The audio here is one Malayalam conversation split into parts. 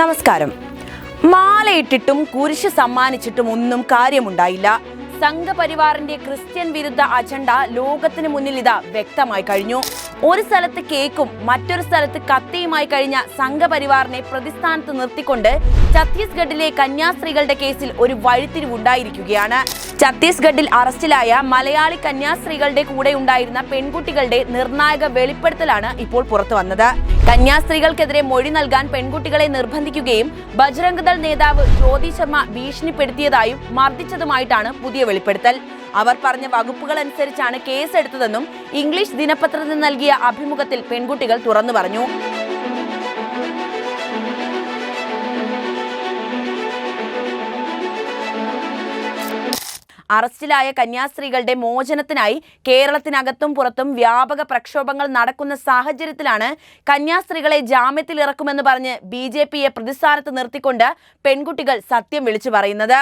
നമസ്കാരം. മാലയിട്ടിട്ടും കുരിശ് സമ്മാനിച്ചിട്ടും ഒന്നും കാര്യമുണ്ടായില്ല. സംഘപരിവാറിന്റെ ക്രിസ്ത്യൻ വിരുദ്ധ അജണ്ട ലോകത്തിന് മുന്നിൽ ഇതാ വ്യക്തമായി കഴിഞ്ഞു. ഒരു സ്ഥലത്ത് കേക്കും മറ്റൊരു സ്ഥലത്ത് കത്തിയുമായി കഴിഞ്ഞ സംഘപരിവാറിനെ പ്രതിസ്ഥാനത്ത് നിർത്തിക്കൊണ്ട് ഛത്തീസ്ഗഡിലെ കന്യാസ്ത്രീകളുടെ കേസിൽ ഒരു വഴിത്തിരിവുണ്ടായിരിക്കുകയാണ്. ഛത്തീസ്ഗഡിൽ അറസ്റ്റിലായ മലയാളി കന്യാസ്ത്രീകളുടെ കൂടെ ഉണ്ടായിരുന്ന പെൺകുട്ടികളുടെ നിർണായക വെളിപ്പെടുത്തലാണ് ഇപ്പോൾ പുറത്തു വന്നത് കന്യാസ്ത്രീകൾക്കെതിരെ മൊഴി നൽകാൻ പെൺകുട്ടികളെ നിർബന്ധിക്കുകയും ബജ്രംഗ് ദൾ നേതാവ് ജ്യോതി ശർമ്മ ഭീഷണിപ്പെടുത്തിയതായും മർദ്ദിച്ചതുമായിട്ടാണ് പുതിയ വെളിപ്പെടുത്തൽ. അവർ പറഞ്ഞ വകുപ്പുകൾ അനുസരിച്ചാണ് കേസെടുത്തതെന്നും ഇംഗ്ലീഷ് ദിനപത്രത്തിന് നൽകിയ അഭിമുഖത്തിൽ പെൺകുട്ടികൾ തുറന്നു പറഞ്ഞു. അറസ്റ്റിലായ കന്യാസ്ത്രീകളുടെ മോചനത്തിനായി കേരളത്തിനകത്തും പുറത്തും വ്യാപക പ്രക്ഷോഭങ്ങൾ നടക്കുന്ന സാഹചര്യത്തിലാണ് കന്യാസ്ത്രീകളെ ജാമ്യത്തിൽ ഇറക്കുമെന്ന് പറഞ്ഞ് ബി ജെ പിയെ പ്രതിസ്ഥാനത്ത് നിർത്തിക്കൊണ്ട് പെൺകുട്ടികൾ സത്യം വിളിച്ചു പറയുന്നത്.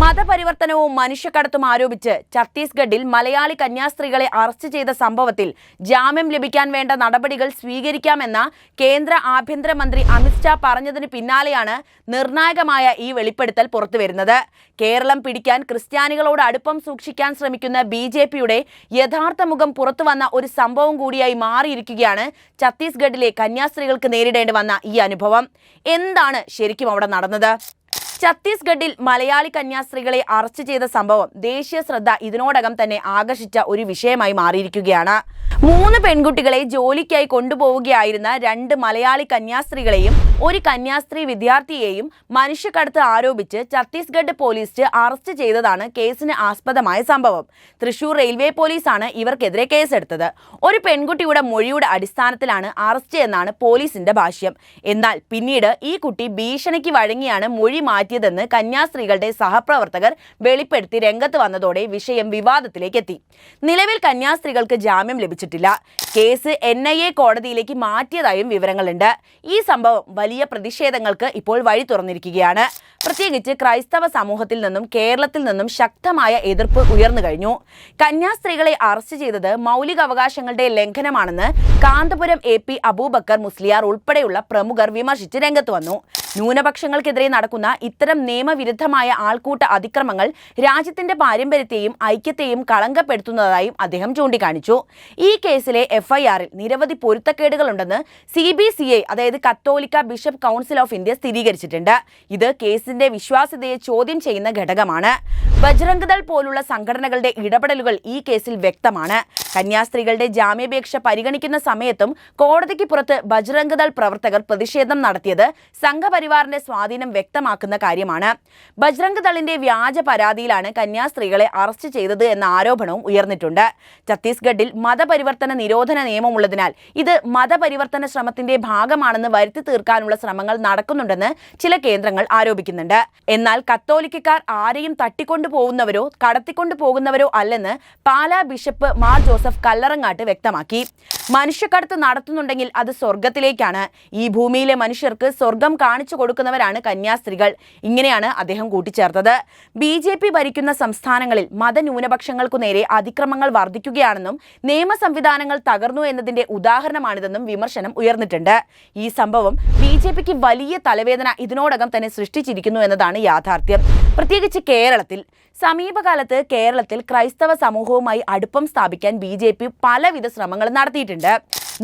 മതപരിവർത്തനവും മനുഷ്യക്കടത്തും ആരോപിച്ച് ഛത്തീസ്ഗഡിൽ മലയാളി കന്യാസ്ത്രീകളെ അറസ്റ്റ് ചെയ്ത സംഭവത്തിൽ ജാമ്യം ലഭിക്കാൻ വേണ്ട നടപടികൾ സ്വീകരിക്കാമെന്ന കേന്ദ്ര ആഭ്യന്തരമന്ത്രി അമിത്ഷാ പറഞ്ഞതിന് പിന്നാലെയാണ് നിർണായകമായ ഈ വെളിപ്പെടുത്തൽ പുറത്തുവരുന്നത്. കേരളം പിടിക്കാൻ ക്രിസ്ത്യാനികളോട് അടുപ്പം സൂക്ഷിക്കാൻ ശ്രമിക്കുന്ന ബി ജെ പിയുടെ യഥാർത്ഥ മുഖം പുറത്തുവന്ന ഒരു സംഭവം കൂടിയായി മാറിയിരിക്കുകയാണ് ഛത്തീസ്ഗഡിലെ കന്യാസ്ത്രീകൾക്ക് നേരിടേണ്ടി വന്ന ഈ അനുഭവം. എന്താണ് ശരിക്കും അവിടെ നടന്നത്? ഛത്തീസ്ഗഡിൽ മലയാളി കന്യാസ്ത്രീകളെ അറസ്റ്റ് ചെയ്ത സംഭവം ദേശീയ ശ്രദ്ധ ഇതിനോടകം തന്നെ ആകർഷിച്ച ഒരു വിഷയമായി മാറിയിരിക്കുകയാണ്. മൂന്ന് പെൺകുട്ടികളെ ജോലിക്കായി കൊണ്ടുപോവുകയായിരുന്ന രണ്ട് മലയാളി കന്യാസ്ത്രീകളെയും ഒരു കന്യാസ്ത്രീ വിദ്യാർത്ഥിയെയും മനുഷ്യക്കടത്ത് ആരോപിച്ച് ഛത്തീസ്ഗഡ് പോലീസ് അറസ്റ്റ് ചെയ്തതാണ് കേസിന് ആസ്പദമായ സംഭവം. തൃശൂർ റെയിൽവേ പോലീസാണ് ഇവർക്കെതിരെ കേസെടുത്തത്. ഒരു പെൺകുട്ടിയുടെ മൊഴിയുടെ അടിസ്ഥാനത്തിലാണ് അറസ്റ്റ് എന്നാണ് പോലീസിന്റെ ഭാഷ്യം. എന്നാൽ പിന്നീട് ഈ കുട്ടി ഭീഷണിക്ക് വഴങ്ങിയാണ് മൊഴി മാറ്റിയതെന്ന് കന്യാസ്ത്രീകളുടെ സഹപ്രവർത്തകർ വെളിപ്പെടുത്തി രംഗത്ത് വന്നതോടെ വിഷയം വിവാദത്തിലേക്കെത്തി. നിലവിൽ കന്യാസ്ത്രീകൾക്ക് ജാമ്യം ലഭിച്ചിട്ടില്ല. കേസ് എൻ ഐ എ കോടതിയിലേക്ക് മാറ്റിയതായും വിവരങ്ങളുണ്ട്. ഈ സംഭവം വലിയ പ്രതിഷേധങ്ങൾക്ക് ഇപ്പോൾ വഴി തുറന്നിരിക്കുകയാണ്. പ്രത്യേകിച്ച് ക്രൈസ്തവ സമൂഹത്തിൽ നിന്നും കേരളത്തിൽ നിന്നും ശക്തമായ എതിർപ്പ് ഉയർന്നു കഴിഞ്ഞു. കന്യാസ്ത്രീകളെ അറസ്റ്റ് ചെയ്തത് മൗലിക അവകാശങ്ങളുടെ ലംഘനമാണെന്ന് കാന്തപുരം എ പി അബൂബക്കർ മുസ്ലിയാർ ഉൾപ്പെടെയുള്ള പ്രമുഖർ വിമർശിച്ച് രംഗത്ത് വന്നു. ന്യൂനപക്ഷങ്ങൾക്കെതിരെ നടക്കുന്ന ഇത്തരം നിയമവിരുദ്ധമായ ആൾക്കൂട്ട അതിക്രമങ്ങൾ രാജ്യത്തിന്റെ പാരമ്പര്യത്തെയും ഐക്യത്തെയും കളങ്കപ്പെടുത്തുന്നതായും അദ്ദേഹം ചൂണ്ടിക്കാണിച്ചു. ഈ കേസിലെ എഫ്ഐആറിൽ നിരവധി പൊരുത്തക്കേടുകളുണ്ടെന്ന് സി ബി സി ഐ അതായത് കത്തോലിക്ക ബിഷപ്പ് കൗൺസിൽ ഓഫ് ഇന്ത്യ സ്ഥിരീകരിച്ചിട്ടുണ്ട്. ഇത് കേസിന്റെ വിശ്വാസ്യതയെ ചോദ്യം ചെയ്യുന്ന ഘടകമാണ്. ബജ്രംഗ് ദൾ പോലുള്ള സംഘടനകളുടെ ഇടപെടലുകൾ ഈ കേസിൽ വ്യക്തമാണ്. കന്യാസ്ത്രീകളുടെ ജാമ്യാപേക്ഷ പരിഗണിക്കുന്ന സമയത്തും കോടതിക്ക് പുറത്ത് ബജ്രംഗ് ദൾ പ്രവർത്തകർ പ്രതിഷേധം നടത്തിയത് സംഘപരിവാറിന്റെ സ്വാധീനം വ്യക്തമാക്കുന്ന കാര്യമാണ്. ബജ്രംഗ് ദളിന്റെ വ്യാജ പരാതിയിലാണ് കന്യാസ്ത്രീകളെ അറസ്റ്റ് ചെയ്തത് എന്ന ആരോപണവും ഉയർന്നിട്ടുണ്ട്. ഛത്തീസ്ഗഡിൽ മതപരിവർത്തന നിരോധന നിയമമുള്ളതിനാൽ ഇത് മതപരിവർത്തന ശ്രമത്തിന്റെ ഭാഗമാണെന്ന് വരുത്തി തീർക്കാനുള്ള ശ്രമങ്ങൾ നടക്കുന്നുണ്ടെന്ന് ചില കേന്ദ്രങ്ങൾ ആരോപിക്കുന്നുണ്ട്. എന്നാൽ കത്തോലിക്കക്കാർ ആരെയും തട്ടിക്കൊണ്ടു പോകുന്നവരോ കടത്തിക്കൊണ്ടു പോകുന്നവരോ അല്ലെന്ന് പാലാ ബിഷപ്പ് മാർ ജോസഫ് കല്ലറങ്ങാട്ട് വ്യക്തമാക്കി. മനുഷ്യക്കടത്ത് നടത്തുന്നുണ്ടെങ്കിൽ അത് സ്വർഗത്തിലേക്കാണ് ഈ ഭൂമിയിലെ മനുഷ്യർക്ക് സ്വർഗം കാണിച്ചു കൊടുക്കുന്നവരാണ് കന്യാസ്ത്രീകൾ. ഇങ്ങനെയാണ് അദ്ദേഹം കൂട്ടിച്ചേർത്തത്. ബി ജെ പി ഭരിക്കുന്ന സംസ്ഥാനങ്ങളിൽ മതന്യൂനപക്ഷങ്ങൾക്കു നേരെ അതിക്രമങ്ങൾ വർദ്ധിക്കുകയാണെന്നും നിയമ സംവിധാനങ്ങൾ തകർന്നു എന്നതിന്റെ ഉദാഹരണമാണിതെന്നും വിമർശനം ഉയർന്നിട്ടുണ്ട്. ഈ സംഭവം ബി ജെ പിക്ക് വലിയ തലവേദന ഇതിനോടകം തന്നെ സൃഷ്ടിച്ചിരിക്കുന്നു എന്നതാണ് യാഥാർത്ഥ്യം. പ്രത്യേകിച്ച് കേരളത്തിൽ. സമീപകാലത്ത് കേരളത്തിൽ ക്രൈസ്തവ സമൂഹവുമായി അടുപ്പം സ്ഥാപിക്കാൻ ബി ജെ പി പലവിധ ശ്രമങ്ങൾ നടത്തിയിട്ടുണ്ട്.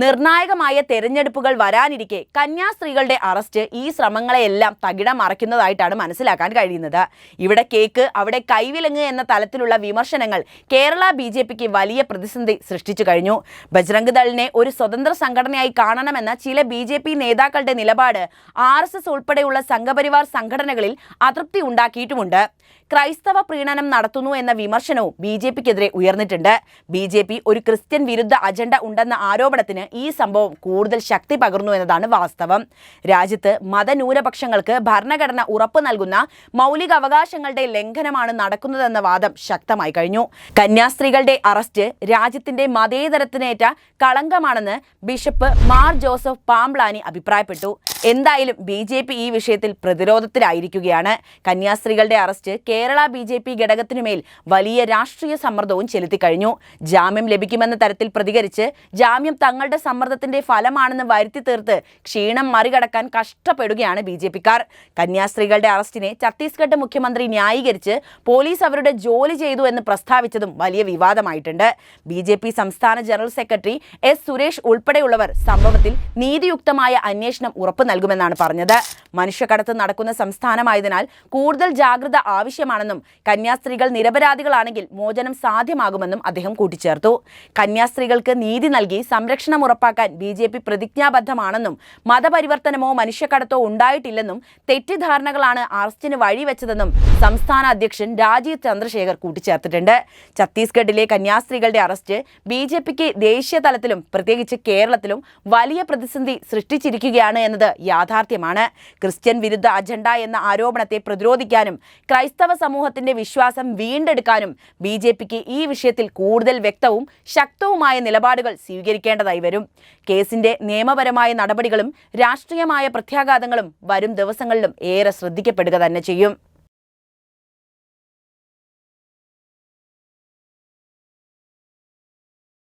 നിർണായകമായ തെരഞ്ഞെടുപ്പുകൾ വരാനിരിക്കെ കന്യാസ്ത്രീകളുടെ അറസ്റ്റ് ഈ ശ്രമങ്ങളെയെല്ലാം തകിടം മറയ്ക്കുന്നതായിട്ടാണ് മനസ്സിലാക്കാൻ കഴിയുന്നത്. ഇവിടെ കേക്ക് അവിടെ കൈവിലങ്ങ് എന്ന തലത്തിലുള്ള വിമർശനങ്ങൾ കേരള ബി ജെ പിക്ക് വലിയ പ്രതിസന്ധി സൃഷ്ടിച്ചു കഴിഞ്ഞു. ബജ്രംഗ് ദളിനെ ഒരു സ്വതന്ത്ര സംഘടനയായി കാണണമെന്ന ചില ബി ജെ പി നേതാക്കളുടെ നിലപാട് ആർ എസ് എസ് ഉൾപ്പെടെയുള്ള സംഘപരിവാർ സംഘടനകളിൽ അതൃപ്തി ഉണ്ടാക്കിയിട്ടുമുണ്ട്. ക്രൈസ്തവ പ്രീണനം നടത്തുന്നു എന്ന വിമർശനവും ബി ജെ പിക്കെതിരെ ഉയർന്നിട്ടുണ്ട്. ബി ജെ പി ഒരു ക്രിസ്ത്യൻ വിരുദ്ധ അജണ്ട ഉണ്ടെന്ന ആരോപണത്തിന് ഈ സംഭവം കൂടുതൽ ശക്തി പകർന്നു എന്നതാണ് വാസ്തവം. രാജ്യത്ത് മതന്യൂനപക്ഷങ്ങൾക്ക് ഭരണഘടന ഉറപ്പു നൽകുന്ന മൗലിക അവകാശങ്ങളുടെ ലംഘനമാണ് നടക്കുന്നതെന്ന വാദം ശക്തമായി കഴിഞ്ഞു. കന്യാസ്ത്രീകളുടെ അറസ്റ്റ് രാജ്യത്തിന്റെ മതേതരത്തിനേറ്റ കളങ്കമാണെന്ന് ബിഷപ്പ് മാർ ജോസഫ് പാംബ്ലാനി അഭിപ്രായപ്പെട്ടു. എന്തായാലും ബി ജെ പി ഈ വിഷയത്തിൽ പ്രതിരോധത്തിലായിരിക്കുകയാണ്. കന്യാസ്ത്രീകളുടെ arrest Kerala B J P ഘടകത്തിനുമേൽ വലിയ രാഷ്ട്രീയ സമ്മർദ്ദവും ചെലുത്തിക്കഴിഞ്ഞു ജാമ്യം ലഭിക്കുമെന്ന തരത്തിൽ പ്രതികരിച്ച് ജാമ്യം തങ്ങളുടെ സമ്മർദ്ദത്തിന്റെ ഫലമാണെന്ന് വരുത്തി തീർത്ത് ക്ഷീണം മറികടക്കാൻ കഷ്ടപ്പെടുകയാണ് ബി ജെ പിക്കാർ. കന്യാസ്ത്രീകളുടെ അറസ്റ്റിനെ ഛത്തീസ്ഗഡ് മുഖ്യമന്ത്രി ന്യായീകരിച്ച് പോലീസ് അവരുടെ ജോലി ചെയ്തു എന്ന് പ്രസ്താവിച്ചതും വലിയ വിവാദമായിട്ടുണ്ട്. ബി ജെ പി സംസ്ഥാന ജനറൽ സെക്രട്ടറി എസ് സുരേഷ് ഉൾപ്പെടെയുള്ളവർ സംഭവത്തിൽ നീതിയുക്തമായ അന്വേഷണം ഉറപ്പു നൽകുമെന്നാണ് പറഞ്ഞത്. മനുഷ്യക്കടത്ത് നടക്കുന്ന സംസ്ഥാനമായതിനാൽ കൂടുതൽ ജാഗ്രത ആവശ്യമാണെന്നും കന്യാസ്ത്രീകൾ നിരപരാധികളാണെങ്കിൽ മോചനം സാധ്യമാകുമെന്നും അദ്ദേഹം കൂട്ടിച്ചേർത്തു. കന്യാസ്ത്രീകൾക്ക് നീതി നൽകി സംരക്ഷണം ഉറപ്പാക്കാൻ ബി ജെ പി പ്രതിജ്ഞാബദ്ധമാണെന്നും മതപരിവർത്തനമോ മനുഷ്യക്കടത്തോ ഉണ്ടായിട്ടില്ലെന്നും തെറ്റിദ്ധാരണകളാണ് അറസ്റ്റിന് വഴിവെച്ചതെന്നും സംസ്ഥാന അധ്യക്ഷൻ രാജീവ് ചന്ദ്രശേഖർ കൂട്ടിച്ചേർത്തിട്ടുണ്ട്. ഛത്തീസ്ഗഡിലെ കന്യാസ്ത്രീകളുടെ അറസ്റ്റ് ബി ജെ പിക്ക് ദേശീയ തലത്തിലും പ്രത്യേകിച്ച് കേരളത്തിലും വലിയ പ്രതിസന്ധി സൃഷ്ടിച്ചിരിക്കുകയാണ് എന്നത് യാഥാർത്ഥ്യമാണ്. ക്രിസ്ത്യൻ വിരുദ്ധ അജണ്ട എന്ന ആരോപണത്തെ പ്രതിരോധിക്കാനും ക്രൈസ്തവ സമൂഹത്തിന്റെ വിശ്വാസം വീണ്ടെടുക്കാനും ബി ജെ പിക്ക് ഈ വിഷയത്തിൽ കൂടുതൽ വ്യക്തവും ശക്തവുമായ നിലപാടുകൾ സ്വീകരിക്കേണ്ടതായി വരും. കേസിന്റെ നിയമപരമായ നടപടികളും രാഷ്ട്രീയമായ പ്രത്യാഘാതങ്ങളും വരും ദിവസങ്ങളിലും ഏറെ ശ്രദ്ധിക്കപ്പെടുക തന്നെ ചെയ്യും.